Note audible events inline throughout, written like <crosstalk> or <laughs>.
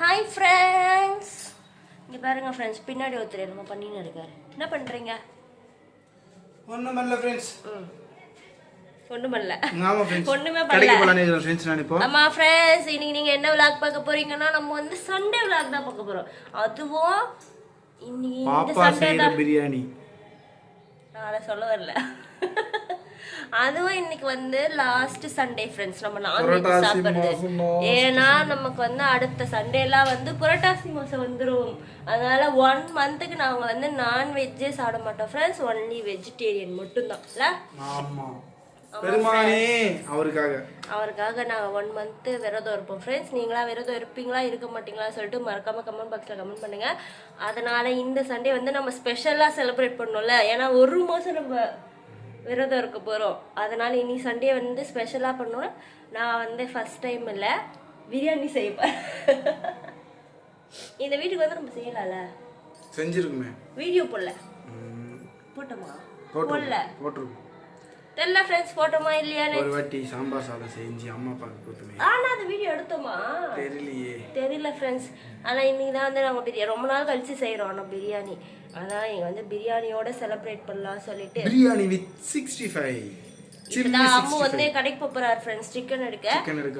Hi friends இங்கே பாருங்க friends பின்னாடி ஒருத்தர் என்னமோ பண்ணின்னு இருக்காரு. என்ன பண்ணுறீங்க ஒன்றும் பண்ணல. ஃப்ரெண்ட்ஸ் ஒன்றும் பண்ணல ஆமாம் கடைக்கு பண்ணல போகலான்னு ஃப்ரெண்ட்ஸ் இன்னைக்கு நீங்க என்ன விளாக் பார்க்க போறீங்கன்னா நம்ம வந்து சண்டே விளாக் தான் பார்க்க போறோம். அதுவும் இன்னைக்கு சண்டே பிரியாணி. நான் அதை சொல்ல வரல. <laughs> அதுவும் இன்னைக்கு வந்து லாஸ்ட் சண்டே ஃப்ரெண்ட்ஸ் நம்ம நான்வெஜ் சாப்பிடுறது. மாசம் ஏன்னா நமக்கு வந்து அடுத்த சண்டேலாம் வந்து புரட்டாசி மாசம் வந்துரும். அதனால ஒன் மந்த்துக்கு நாங்க வந்து நான்வெஜ்ஜே சாப்பிட மாட்டோம் ஃப்ரெண்ட்ஸ் ஒன்லி வெஜிடேரியன் மட்டும்தான். இல்ல? பெருமானே அவருக்காக. அவருக்காக நாங்கள் ஒன் மந்த்து விரதம் இருப்போம் ஃப்ரெண்ட்ஸ் நீங்களா விரதம் இருப்பீங்களா இருக்க மாட்டீங்களா சொல்லிட்டு மறக்காம கமெண்ட் பாக்ஸில் கமெண்ட் பண்ணுங்க. அதனால இந்த சண்டே வந்து நம்ம ஸ்பெஷலாக செலிப்ரேட் பண்ணோம்ல. ஏன்னா ஒரு மாதம் நம்ம விரதம் இருக்க போகிறோம் அதனால இனி சண்டே வந்து ஸ்பெஷலாக பண்ணோம் நான் வந்து ஃபர்ஸ்ட் டைம் இல்லை. பிரியாணி செய்வேன். இந்த வீட்டுக்கு வந்து நம்ம செய்யலாம்ல? செஞ்சிருக்குமே. வீடியோ போடல. போட்டோமா? போடல. போட்டுருக்கோம். தெரியல ஃப்ரெண்ட்ஸ் போட்டோமா இல்லையான்னு? ஒரு வாட்டி சாம்பார் சாதம் செஞ்சு அம்மா அப்பாவுக்கு கொடுத்துமே. ஆனா அந்த வீடியோ எடுத்தோமா? தெரியலையே. தெரியல ஃப்ரெண்ட்ஸ் ஆனால் இன்னைக்கு தான் வந்து நாங்கள் பிரியாணி ரொம்ப நாள் கழிச்சு செய்கிறோம் ஆனால் பிரியாணி. அதான் இங்கே வந்து பிரியாணியோட செலிப்ரேட் பண்ணலாம் சொல்லிட்டு. Biryani with sixty five chilli நான் அம்மு வந்து கடைக்கு போறாரு ஃப்ரெண்ட்ஸ் சிக்கன் எடுக்க.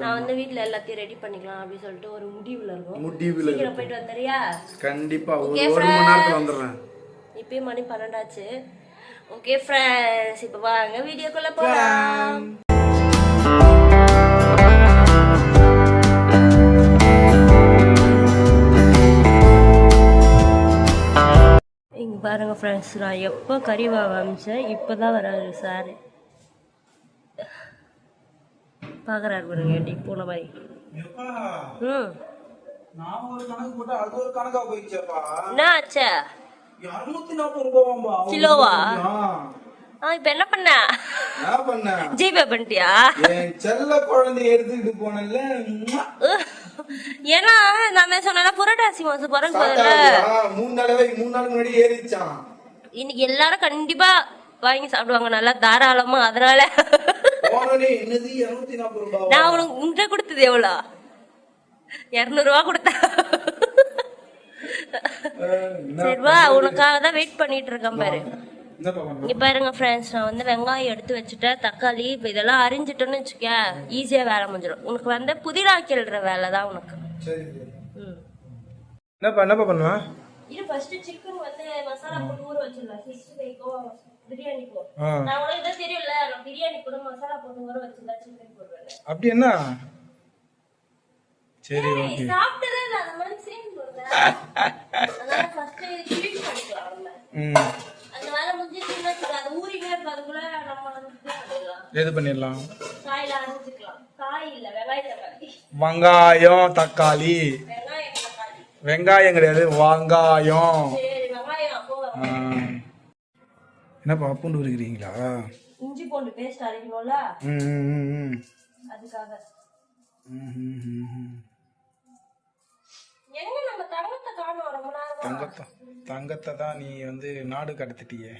நான் வந்து வீட்டில் எல்லாத்தையும் ரெடி பண்ணிக்கலாம் அப்படின்னு சொல்லிட்டு ஒரு முடிவில் இருக்கும். முடிவில் சீக்கிரம் போயிட்டு வந்துறியா கண்டிப்பா ஒரு மணி நேரத்துல வந்துடுறேன். இப்பயும் மணி பன்னெண்டாச்சு. ஓகே ஃப்ரெண்ட்ஸ் இப்போ வாங்க வீடியோக்குள்ள போகலாம் இங்க பாருங்க ஃப்ரெண்ட்ஸ் நான் எப்போ கறி வாங்க ஆரம்பிச்சேன் இப்போ தான் வராரு சார் பார்க்குறாரு பாருங்க எப்படி போன மாதிரி. ம். நான் ஒரு கணக்கு போட்டா அது ஒரு கணக்கா போயிடுச்சேப்பா. என்ன ஆச்சா இரநூத்தி நாற்பது ரூபாவாம்பா கிலோவா? ஆ இப்போ என்ன பண்ண? என்ன பண்ண? ஜிபே பண்ணிட்டியா? என் செல்ல குழந்தை எடுத்துக்கிட்டு போனல ஏன்னா நான் சொன்னா புரட்டாசி மாசம் பிறகு மூணு தடவை மூணு நாளுக்கு முன்னாடி ஏறிச்சான். இன்னைக்கு எல்லாரும் கண்டிப்பா வாங்கி சாப்பிடுவாங்க நல்லா தாராளமா அதனால. நான் உனக்கு உன்கிட்ட கொடுத்தது எவ்வளோ? இரநூறுவா கொடுத்தேன் சரி வா உனக்காக தான் வெயிட் பண்ணிட்டு இருக்கேன் பாரு இங்க பாருங்க ஃப்ரெண்ட்ஸ் நான் வந்து வெங்காயம் எடுத்து வச்சுட்டேன் தக்காளி இப்போ இதெல்லாம் அரிஞ்சிட்டோன்னு வச்சுக்க ஈஸியா வேலை முடிஞ்சிடும். உனக்கு வந்து புதினா கிள்ற வேலை தான் உனக்கு. சரி சரி. ம். என்னப்பா என்னப்பா பண்ணுவேன் இது ஃபர்ஸ்ட் சிக்கன் வந்து மசாலா போட்டு ஊற வச்சிடலாம். சிக்ஸ்டி ஃபைவ்க்கோ பிரியாணிக்கோ. நான் உனக்கு இதான் தெரியும்ல நான் பிரியாணி கூட மசாலா போட்டு ஊற வச்சிருந்தா சிக்கன் போடுவேன். அப்படி என்ன சரி ஓகே சாப்பிட்டதே இல்லை அந்த மாதிரி எது பண்ணிடலாம்? வெங்காயம் தக்காளி. வெங்காயம் கிடையாது வெங்காயம். என்னப்பா பூண்டு உரிக்கிறீங்களா? இஞ்சி பூண்டு பேஸ்ட் அரைக்கணும்ல. அதுக்காக. தங்கத்தை தங்கத்தை தான் நீ வந்து நாடு கடத்திட்டியே.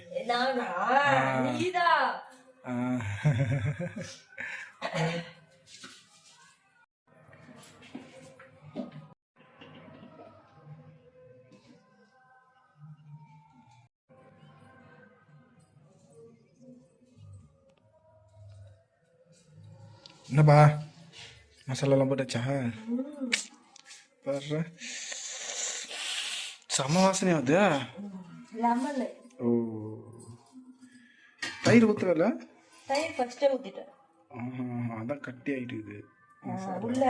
என்னப்பா? மசாலாலாம் போட்டாச்சா? பாரு செம வாசனை லெமன் ஓ தயிர் ஊற்றல தயிர் ஃபர்ஸ்டே ஊத்திட்டேன் அதான் கட்டி ஆயிட்டுது உள்ள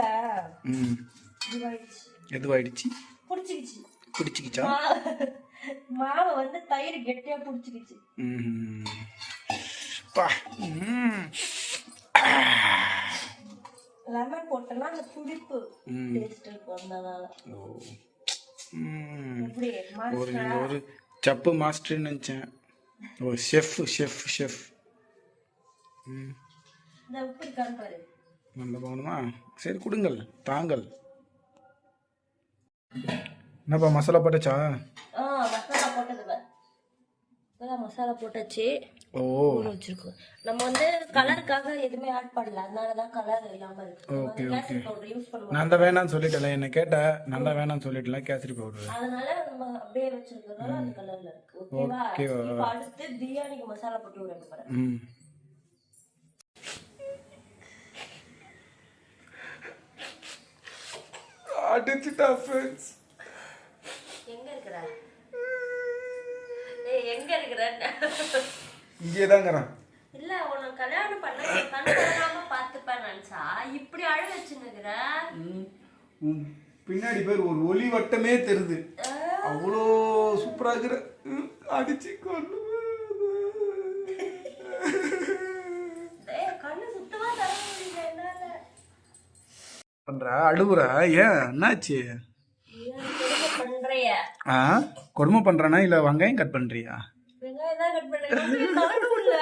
எதுவாயிடுச்சு புடிச்சுக்கிச்சு பிடிச்சிக்கிச்சா மாவை வந்து தயிர் கெட்டியா புடிச்சுக்கிச்சு பா லெமன் போட்டோம்னா அந்த புளிப்பு. டேஸ்ட் இருக்கும் அதனால ஒரு ஒரு சப்பு மாஸ்டர்னு நினச்சேன். ஓ ஷெஃப் ஷெஃப் ஷெஃப் நல்ல போகணுமா? சரி கொடுங்கள். தாங்கள். என்னப்பா மசாலா போட்டாச்சா? ஆ மசாலா போட்டது மசாலா போட்டாச்சு. ஊற வச்சிருக்கோம். நம்ம வந்து கலருக்காக எதுவுமே ஆட் பண்ணல. அதனாலதான் கலர் இல்லாம இருக்கு. ஓகே ஓகே பவுடர் யூஸ் பண்ணுவோம். நான் தான் வேணாம்னு சொல்லிட்டேன் என்ன கேட்ட நான் தான் வேணாம்னு சொல்லிட்டேன் கேசரி பவுடர் அதனால நம்ம அப்படியே வச்சிருக்கிறதால அந்த கலர்ல இருக்கு. ஓகேவா ஓகேவா. இப்ப அடுத்து பிரியாணிக்கு மசாலா போட்டு விட போறேன். ம். அடிச்சுட்டா ஃப்ரெண்ட்ஸ் எங்க இருக்கிற? ஏய் எங்க இருக்கிற? இங்கே தாங்கிறேன் இல்ல உனக்கு கல்யாணம் பண்ண கண்ணு கலராம பாத்துப்பேன் நினைச்சா இப்படி அழ வச்சுன்னுக்குற? உன் பின்னாடி பேர் ஒரு ஒளி வட்டமே தெரியுது அவ்வளோ சூப்பரா இருக்கிற. அடிச்சு கொண்டு பண்ற அழுவுற. ஏன் என்னாச்சு? கொடுமை பண்றிய? ஆ கொடுமை பண்றனா இல்ல வெங்காயம் கட் பண்றியா? தான் கட் பண்ணுங்க தரணும்ல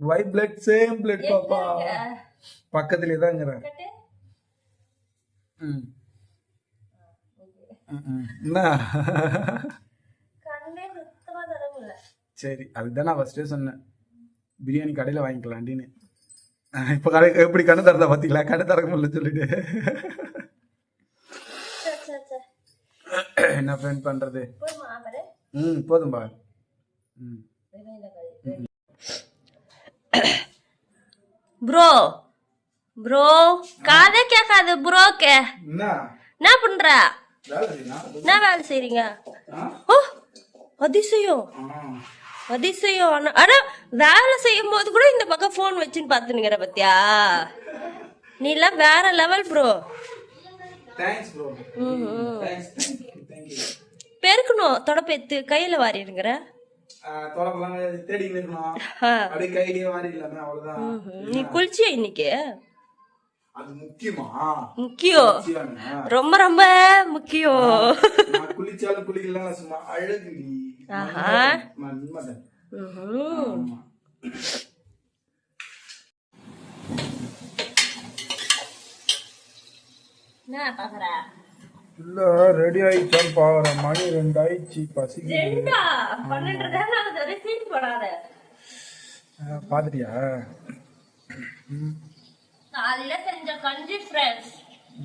வை பிளட் சேம் பிளட் பாப்பா. பக்கத்துலயே தாங்கிறேன் கட்டு. ம். ம், ம். என்ன? கண்ணே சுத்தமா தர முடியல சரி அதுதான் நான் ஃபர்ஸ்டே சொன்னேன். பிரியாணி கடையில் வாங்கிக்கலாண்டின்னு இப்போ கடை எப்படி கண்ணு திறந்தா பார்த்தீங்களா கண்ணு திறக்க முடியல சொல்லிட்டு. என்ன ஃப்ரெண்ட் பண்ணுறது ம் போதும்பா. ப்ரோ ப்ரோ காதே கேட்காது ப்ரோக்கு என்ன? என்ன பண்ற? என்ன வேலை செய்றீங்க? ஓ அதிசயம். அதிசயம். ஆனா வேலை செய்யும் போது கூட இந்த பக்கம் ஃபோன் வச்சுன்னு பார்த்துனுங்கிற பத்தியா? நீ எல்லாம் வேற லெவல் ப்ரோ ப்ரோ பெருக்கணும். தொடப்பெத்து கையில வாரிடுங்கிற நீ குளிச்சியா இன்னைக்கு? அது முக்கியமா? ரொம்ப ரொம்ப முக்கியம். குளிச்சாலும் குளிக்கலாம் சும்மா அழகு. என்ன பாக்குற இல்ல ரெடி ஆயிடுச்சான்னு பாக்குறேன் மணி ரெண்டு ஆயிடுச்சு ஆ, பாத்துட்டியா? காலையில செஞ்ச கஞ்சி ஃப்ரெண்ட்ஸ்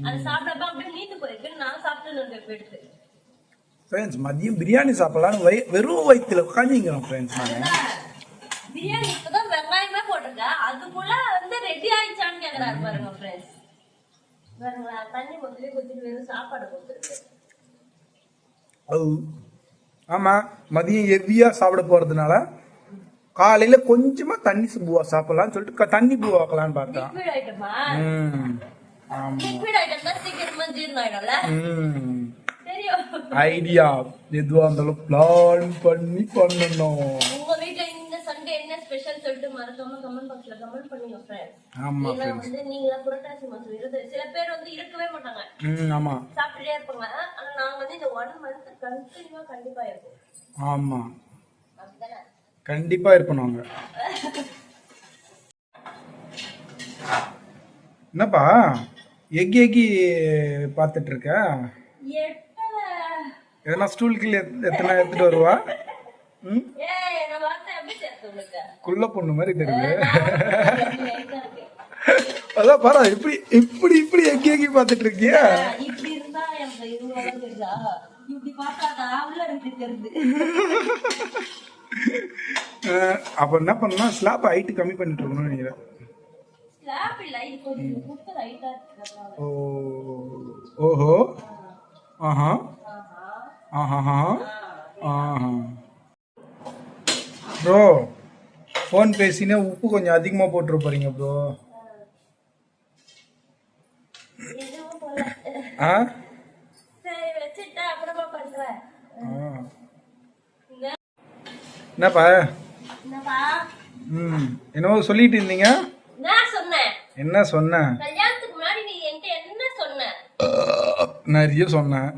அது சாப்பிட்டப்ப அப்படியே நீட்டு போயிருக்கு நான் சாப்பிட்டு இருந்தேன் ஃப்ரெண்ட்ஸ் மதியம் பிரியாணி சாப்பிடலான்னு வை வெறும் வயிற்றுல உட்காந்துங்கிறேன் ஃப்ரெண்ட்ஸ் நான். பிரியாணி இப்பதான் வெங்காயமே போட்டிருக்கேன். அதுக்குள்ள வந்து ரெடி ஆயிடுச்சான்னு கேக்குறாரு பாருங்க ஃப்ரெண்ட்ஸ் பாருங்களா தண்ணி முதல்ல குத்திட்டு வெறும் சாப்பாடு கொடுத்துருக்கு. அது ஆமா மதியம் ஹெவியா சாப்பிட போறதுனால காலையில கொஞ்சமா தண்ணி பூவா சாப்பிடலாம்னு சொல்லிட்டு தண்ணி பூ வைக்கலான்னு பார்த்தேன். ஐடியா எதுவா இருந்தாலும் பிளான் பண்ணி பண்ணணும். என்ன ஸ்பெஷல் சொல்லிட்டு மறக்காம கமெண்ட் பாக்ஸ்ல கமெண்ட் பண்ணுங்க ஃப்ரெண்ட்ஸ் ஆமா ஏன்னா வந்து நீங்க புரட்டாசி மாசம் விரதம் சில பேர் வந்து இருக்கவே மாட்டாங்க. ம் ஆமா. சாப்பிட்டுட்டே இருப்பாங்க. ஆனா நாங்க வந்து இந்த ஒன் மந்த் கண்டினியூவா கண்டிப்பா இருப்போம். ஆமா. அப்படிதானே? கண்டிப்பா இருப்போம் நாங்க. என்னப்பா? எக்கி எக்கி பார்த்துட்டு இருக்க? எட்டல எதனா ஸ்டூல் கீழே எத்தனை எடுத்துட்டு வருவா? ம் ஏய் நான் வார்த்தை எப்படி சேர்த்து உங்களுக்கு குள்ள பொண்ணு மாதிரி தெரியுது. அதான் பாரா இப்படி இப்படி இப்படி எக்கி எக்கி பார்த்துட்டு இருக்கியா இப்படி இருந்தா எனக்கு அப்ப என்ன பண்ணா ஸ்லாப் ஹைட் கம்மி பண்ணிட்டு இருக்கணும்னு நினைக்கிறேன் ஓஹோ ஆஹா ஆஹா ஆஹா ப்ரோ ஃபோன் பேசினே உப்பு கொஞ்சம் அதிகமாக போட்டுரு ப்ரோ ஆ? என்னப்பா? ம் என்னவோ சொல்லிட்டு இருந்தீங்க. என்ன சொன்னேன் நிறைய சொன்னேன்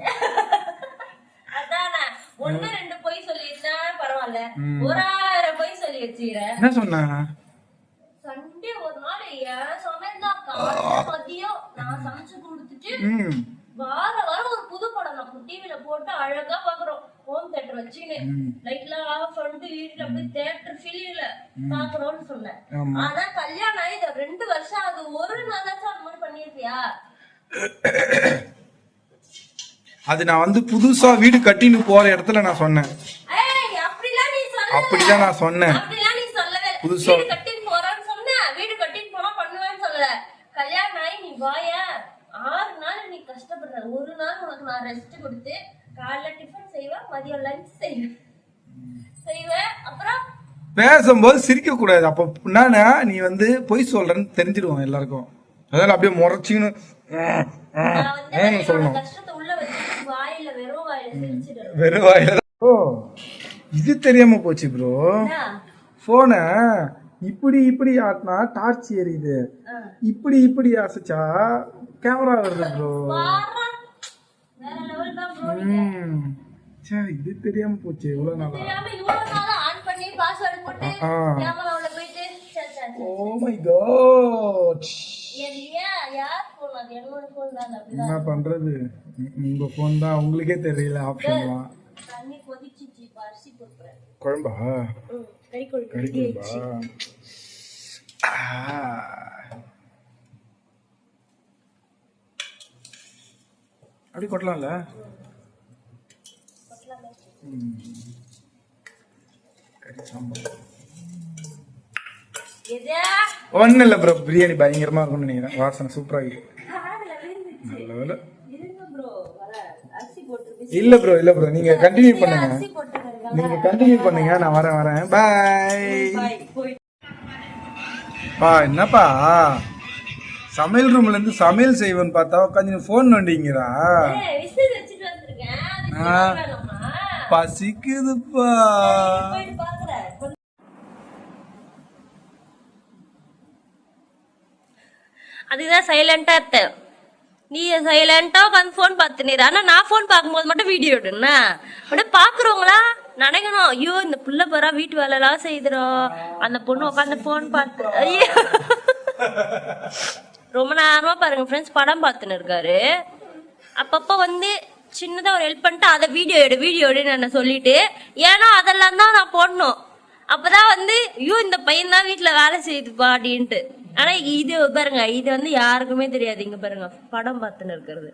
அதானே. ஒண்ணு ரெண்டு பொய் சொல்லிருந்தா பரவாயில்ல. ஒரு என்ன சொன்னேன் சண்டே ஒரு நாள் ஏன் சமையல் தான் மதியம் நான் சமைச்சு கொடுத்துட்டு ம். வார வாரம் ஒரு புது படம் நம்ம டிவில போட்டு அழகா பாக்குறோம். ஹோம் தேட்டர் தியேட்டர் வச்சுன்னு லைட்லாம் ஆஃப் பண்ணிட்டு வீட்டுல அப்படியே தியேட்டர் ஃபீலிங்ல பாக்குறோம்னு சொன்னேன். ஆமா. ஆனா கல்யாணம் ஆகி இது ரெண்டு வருஷம் ஆகுது. ஒரு நாளாச்சும் அந்த மாதிரி பண்ணிருக்கியா? அது நான் வந்து புதுசா வீடு கட்டின்னு போற இடத்துல நான் சொன்னேன் ஏய் அப்படிலாம் நீ சொல்லல அப்படிதான் நான் சொன்னேன். புதுசா- வீடு கட்டிட்டு போறான்னு சொன்ன வீடு கட்டிட்டு போனா பண்ணுவேன்னு சொல்லல. கல்யாணம் ஆகி நீ வாய? ஆறு நாள் நீ கஷ்டப்படுற. ஒரு நாள் உனக்கு நான் ரெஸ்ட் கொடுத்து காலைல டிஃபன் செய்வேன் மதியம் லஞ்ச் செய்வேன். செய்வேன். அப்புறம் பேசும்போது சிரிக்க கூடாது அப்போ என்னன்னா நீ வந்து பொய் சொல்றேன்னு தெரிஞ்சிடுவோம் எல்லாருக்கும். அதனால அப்படியே முறைச்சின்னு சொல்லணும் கஷ்டத்தை உள்ள வச்சு வாயில வெறும் வாயில சிரிச்சிடுறேன் வெறும் வாயில ஓ. இது தெரியாம போச்சு ப்ரோ? போனை இப்படி இப்படி ஆட்டினா டார்ச் எரியுது. இப்படி இப்படி அசைச்சா கேமரா வருது ப்ரோ சே இது தெரியாம போச்சு. எவ்வளவு நாளா? தெரியாம இவ்வளவு நாளா. Oh my god. என்ன பண்றது? உங்க போன் தான். உங்களுக்கே தெரியல ஆப்ஷன்லாம் தண்ணி கொதிச்சிச்சு, இப்ப அரிசி போட்டுறேன். குழம்பா? கறி குழம்பு. அப்படி கொட்டலாம்ல? ஒன்றும் இல்லை ப்ரோ பிரியாணி பயங்கரமா இருக்கும்னு நினைக்கிறேன். வாசனை சூப்பரா இருக்கு. காதுல விழுந்துச்சு. நல்ல வேலை இருங்க bro, வரேன். அரிசி போட்டுருக்கு. இல்ல ப்ரோ இல்ல ப்ரோ நீங்க கண்டினியூ பண்ணுங்க. நீங்க கண்டினியூ பண்ணுங்க. நான் வரேன் வரேன். பாய் பா என்னப்பா? சமையல் ரூம்ல இருந்து சமையல் செய்வேன்னு பார்த்தா உட்காந்து ஃபோன் நோண்டிங்கிறா ஆ. பசிக்குதுப்பா. அதுதான் சைலண்டா இருந்தேன் நீ சைலண்டா உட்காந்து ஃபோன் பார்த்துனீர் ஆனா நான் ஃபோன் பார்க்கும்போது மட்டும் வீடியோ எடுன்னா? அப்படியே பாக்குறவங்களா நினைக்கணும். ஐயோ இந்த புள்ள போறா வீட்டு வேலை எல்லாம் செய்துறோம் அந்த பொண்ணு உட்காந்து ஃபோன் பார்த்து ஐயோ. ரொம்ப நேரமா பாருங்க ஃப்ரெண்ட்ஸ் படம் பார்த்துன்னு இருக்காரு. அப்பப்போ வந்து சின்னதா ஒரு ஹெல்ப் பண்ணிட்டு அதை வீடியோ எடு வீடியோ எடுன்னு என்ன சொல்லிட்டு ஏன்னா அதெல்லாம் தான் நான் போடணும். அப்பதான் வந்து ஐயோ இந்த பையன் தான் வீட்டுல வேலை செய்யுதுப்பா அப்படின்ட்டு ஆனா இது பாருங்க இது வந்து யாருக்குமே தெரியாது. இங்க பாருங்க படம் பார்த்துன்னு இருக்கிறது.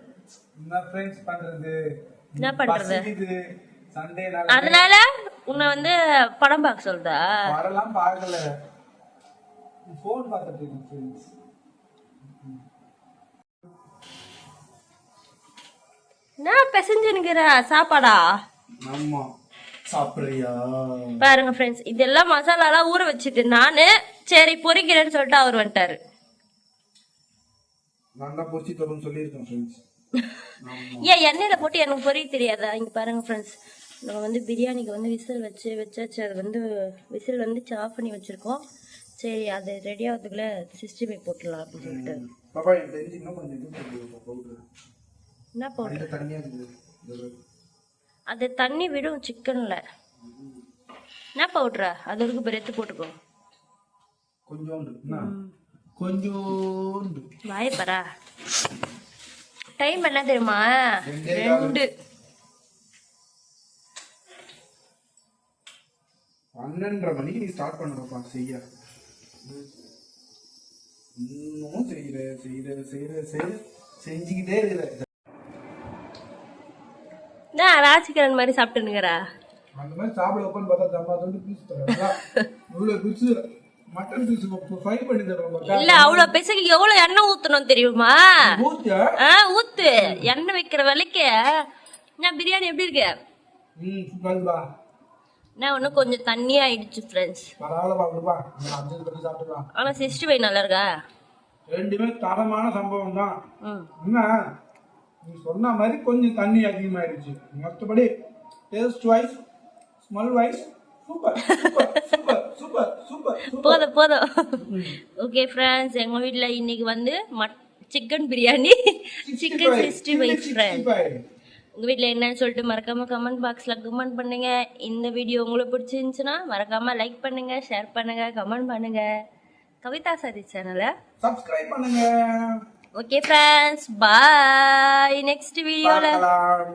என்ன பண்றது? அதனால உன்னை வந்து படம் பார்க்க சொல்றா? வரலாம் பார்க்கல. ஃபோன் பார்த்துட்டு இருக்கேன் பெசஞ்சுனுக்கிற சாப்பாடா? ஆமா. பாருங்க ஃப்ரெண்ட்ஸ் இதெல்லாம் மசாலாலாம் ஊற வச்சுட்டு நானு சரி பொரிக்கிறேன்னு சொல்லிட்டு அவர் வந்துட்டாரு. தான் பொரிச்சு தரும்னு சொல்லியிருக்கேன் ஃப்ரெண்ட்ஸ் ஏன் எண்ணெயில போட்டு எனக்கு பொரிய தெரியாதா? இங்க பாருங்க ஃப்ரெண்ட்ஸ் நம்ம வந்து பிரியாணிக்கு வந்து விசில் வச்சு வச்சாச்சு. அது வந்து விசில் வந்து ஆஃப் பண்ணி வச்சிருக்கோம். சரி அது ரெடி ஆகிறதுக்குள்ள சிக்ஸ்டி ஃபைவ் போட்டுடலாம் அப்படின்னு சொல்லிட்டு. பாப்பா போட்டுருக்கோம் பவுடர் அது தண்ணி விடும் சிக்கன்ல. என்ன பவுட்ரா அது இருக்கு பெரிய எடுத்து போட்டுக்கோ. கொஞ்சோண்டு. கொஞ்சோண்டு. வாயப்பரா டைம் என்ன தெரியுமா? ரெண்டே பன்னெண்டரை மணிக்கு நீ ஸ்டார்ட் பண்ணுறப்பா செய்ய. இன்னும் செய்யற செய்யற செய்யற செய்யற. செஞ்சுக்கிட்டே இருக்கிற. ராசிகரன் மாதிரி சாப்பிட்டுனுங்கிறா. அந்த மாதிரி சாப்பிட உட்காந்து பார்த்தா தம்பா தொண்டு பீஸ் தரேன் இவ்வளோ பீஸ் மட்டன் பீஸ் ஃப்ரை பண்ணி தருவாங்க இல்ல அவ்வளவு பெசக்கு எவ்வளவு எண்ணெய் ஊத்தணும் தெரியுமா? ஊத்தியா? ஆ ஊத்து. எண்ணெய் வைக்கிற விலைக்கு. நான் பிரியாணி எப்படி இருக்கு? ம் சூப்பர்பா நான் கொஞ்சம் தண்ணி ஆயிடுச்சு ஃப்ரெண்ட்ஸ் பரவாயில்லப்பா விடுப்பா நான் அஞ்சு பண்ணி சாப்பிட்டுக்கலாம். ஆனா சிக்ஸ்டி ஃபைவ் நல்லா இருக்கா? ரெண்டுமே தரமான சம்பவம் தான் என்ன நீ சொன்ன மாதிரி கொஞ்சம் தண்ணி அதிகமாயிடுச்சு. மற்றபடி டேஸ்ட் வைஸ் ஸ்மெல் வைஸ் போதும் போதும். ஓகே ஃப்ரெண்ட்ஸ் எங்க வீட்ல இன்னைக்கு வந்து மட் chicken biryani chicken sixty five friends உங்க வீட்ல என்னன்னு சொல்லிட்டு மறக்காம கமெண்ட் பாக்ஸ்ல கமெண்ட் பண்ணுங்க. இந்த வீடியோ உங்களுக்கு பிடிச்சிருந்துச்சுன்னா மறக்காம லைக் பண்ணுங்க ஷேர் பண்ணுங்க கமெண்ட் பண்ணுங்க. கவிதா சாரி சேனலை சப்ஸ்கிரைப் பண்ணுங்க. ஓகே ஃப்ரெண்ட்ஸ் பாய் நெக்ஸ்ட் வீடியோல பார்க்கலாம்